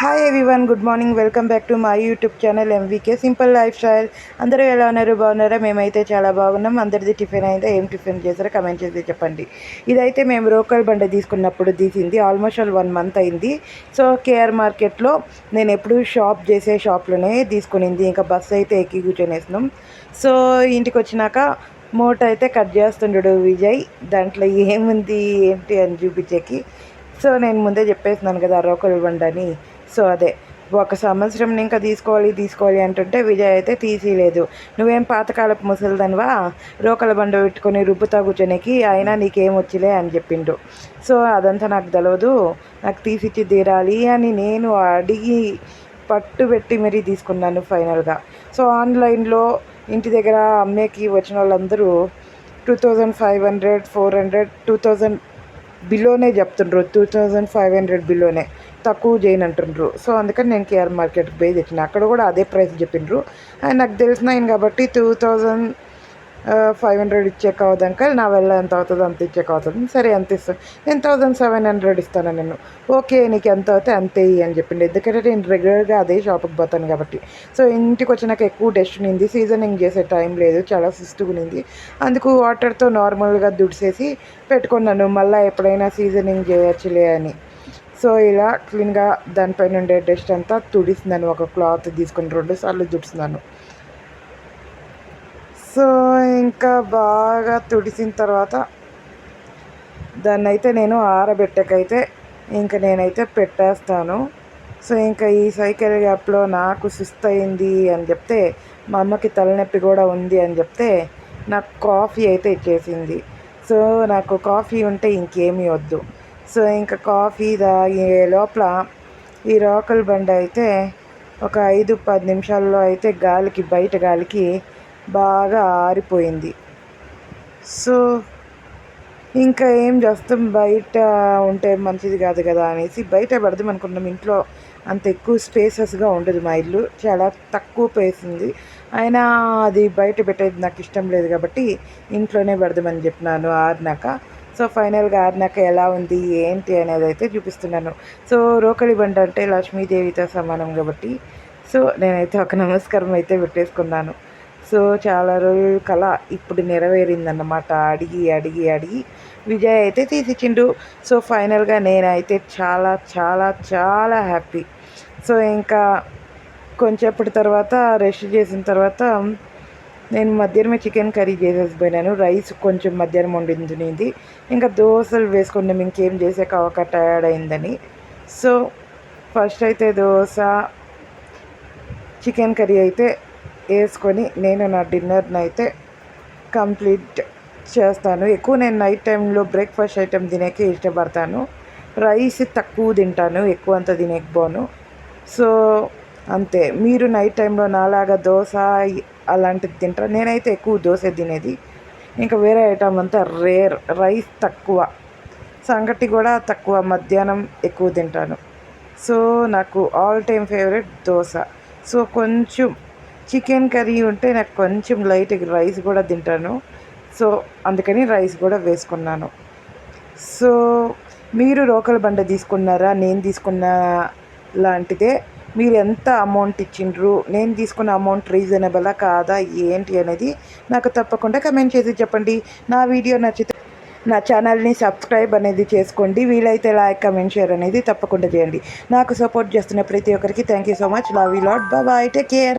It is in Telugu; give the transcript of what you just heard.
Hi everyone good morning welcome back to my YouTube channel MVK simple lifestyle అందరూ ఎలా ఉన్నారు? బాగున్నారా? మేమైతే చాలా బాగున్నాం. అందరిది టిఫిన్ అయితే ఏం టిఫిన్ చేశారో కమెంట్ చేసి చెప్పండి. ఇదైతే మేము రోకల్ బండ తీసుకున్నప్పుడు తీసింది. ఆల్మోస్ట్ ఆల్ వన్ మంత్ అయింది. సో కేఆర్ మార్కెట్లో నేను ఎప్పుడు షాప్ చేసే షాప్లోనే తీసుకునింది. ఇంకా బస్సు అయితే ఎక్కి కూర్చొనేసినాం. సో ఇంటికి వచ్చినాక మూట అయితే కట్ చేస్తుండడు విజయ్. దాంట్లో ఏముంది? ఏంటి? అని చూపించేకి. సో నేను ముందే చెప్పేసినాను కదా రోకల్ వండని సో అదే ఒక సంవత్సరం ఇంకా తీసుకోవాలి తీసుకోవాలి అంటుంటే విజయ్ అయితే తీసిలేదు. నువ్వేం పాతకాలపు ముసలిదనివా? రోకల బండ పెట్టుకొని రుబ్బుతా కూర్చొనికి అయినా నీకేం వచ్చిలే అని చెప్పిండు. సో అదంతా నాకు తెలియదు నాకు తీసిచ్చి తీరాలి అని నేను అడిగి పట్టు పెట్టి మరీ తీసుకున్నాను ఫైనల్గా. సో ఆన్లైన్లో ఇంటి దగ్గర అమ్మేకి వచ్చిన వాళ్ళందరూ two thousand five hundred four hundred two thousand బిలోనే చెప్తుండ్రు టూ థౌజండ్ ఫైవ్ హండ్రెడ్ బిలోనే తక్కువ చేయను అంటుండ్రు సో అందుకని నేను కేఆర్ మార్కెట్కి పోయి తెచ్చిన. అక్కడ కూడా అదే ప్రైస్ చెప్పిండ్రు అండ్ నాకు తెలిసిన ఆయన కాబట్టి టూ థౌజండ్ ఫైవ్ హండ్రెడ్ ఇచ్చేక్ కావద్దు అంకల్ నా వెళ్ళ ఎంత అవుతుందో అంత ఇచ్చేక్ అవుతుంది సరే ఎంత ఇస్తాను నేను థౌజండ్ సెవెన్ హండ్రెడ్ ఇస్తాను నేను ఓకే నీకు ఎంత అవుతే అంతే అని చెప్పింది ఎందుకంటే నేను రెగ్యులర్గా అదే షాప్కి పోతాను కాబట్టి. సో ఇంటికి వచ్చినాక ఎక్కువ డస్ట్ ఉంది సీజనింగ్ చేసే టైం లేదు చాలా సిస్టుగా ఉంది అందుకు వాటర్తో నార్మల్గా దుడిసేసి పెట్టుకున్నాను. మళ్ళీ ఎప్పుడైనా సీజనింగ్ చేయొచ్చులే అని. సో ఇలా క్లీన్గా దానిపైన ఉండే డస్ట్ అంతా తుడిస్తున్నాను. ఒక క్లాత్ తీసుకొని రెండు సార్లు తుడుస్తున్నాను సో ఇంకా బాగా తుడిసిన తర్వాత దాన్ని అయితే నేను ఆరబెట్టకైతే ఇంకా నేనైతే పెట్టేస్తాను. సో ఇంకా ఈ సైకిల్ గ్యాప్లో నాకు సుస్త్ అయింది అని చెప్తే మా అమ్మకి తలనొప్పి కూడా ఉంది అని చెప్తే నాకు కాఫీ అయితే ఇచ్చేసింది. సో నాకు కాఫీ ఉంటే ఇంకేమీ వద్దు. సో ఇంకా కాఫీ తాగే లోపల ఈ రోకల్ బండి అయితే ఒక ఐదు పది నిమిషాల్లో అయితే గాలికి బయట గాలికి బాగా ఆరిపోయింది. సో ఇంకా ఏం చేస్తాం? బయట ఉంటే మంచిది కాదు కదా అనేసి బయట పెడదాం అనుకున్నాం ఇంట్లో అంత ఎక్కువ స్పేసెస్గా ఉండదు మా ఇల్లు. చాలా తక్కువ ప్లేస్ ఉంది. అయినా అది బయట పెట్టేది నాకు ఇష్టం లేదు కాబట్టి ఇంట్లోనే పెడదామని చెప్పినాను ఆరినాక. సో ఫైనల్గా ఆరినాక ఎలా ఉంది? ఏంటి అనేది అయితే చూపిస్తున్నాను. సో రోకలి బండ అంటే లక్ష్మీదేవితో సమానం కాబట్టి. సో నేనైతే ఒక నమస్కారం అయితే పెట్టేసుకున్నాను. సో చాలా రోజుల కళ ఇప్పుడు నెరవేరిందన్నమాట. అడిగి అడిగి అడిగి విజయ్ అయితే తీసిచ్చిండు. సో ఫైనల్గా నేనైతే చాలా చాలా చాలా హ్యాపీ. సో ఇంకా కొంచెంప్పటి తర్వాత రెస్ట్ చేసిన తర్వాత నేను మధ్యాహ్నమే చికెన్ కర్రీ చేసేసిపోయినాను. రైస్ కొంచెం మధ్యాహ్నం వండింది. ఇంకా దోశలు వేసుకున్నాం ఇంకేం చేసే కావక టయర్డ్ అయిందని సో ఫస్ట్ అయితే దోశ చికెన్ కర్రీ అయితే వేసుకొని నేను నా డిన్నర్ని అయితే కంప్లీట్ చేస్తాను. ఎక్కువ నేను నైట్ టైంలో బ్రేక్ఫాస్ట్ ఐటెం తినేకే ఇష్టపడతాను. రైస్ తక్కువ తింటాను ఎక్కువ అంత తినేకపోను. సో అంతే. మీరు నైట్ టైంలో నాలాగా దోశ అలాంటిది తింటారు? నేనైతే ఎక్కువ దోశ తినేది. ఇంకా వేరే ఐటమ్ అంతా రేర్ రైస్ తక్కువ. సంగటి కూడా తక్కువ మధ్యాహ్నం ఎక్కువ తింటాను. సో నాకు all time favourite dosa. So కొంచెం చికెన్ కర్రీ ఉంటే నాకు కొంచెం లైట్ రైస్ కూడా తింటాను. సో అందుకని రైస్ కూడా వేసుకున్నాను. సో మీరు రోకల బండ తీసుకున్నారా? నేను తీసుకున్న లాంటిదే. మీరు ఎంత అమౌంట్ ఇచ్చిండ్రు? నేను తీసుకున్న అమౌంట్ రీజనబులా కాదా? ఏంటి అనేది నాకు తప్పకుండా కమెంట్ చేసి చెప్పండి. నా వీడియో నచ్చితే నా ఛానల్ని సబ్స్క్రైబ్ అనేది చేసుకోండి. వీలైతే లైక్ కమెంట్ షేర్ అనేది తప్పకుండా చేయండి. నాకు సపోర్ట్ చేస్తున్న ప్రతి ఒక్కరికి thank you so much love you lord bye take care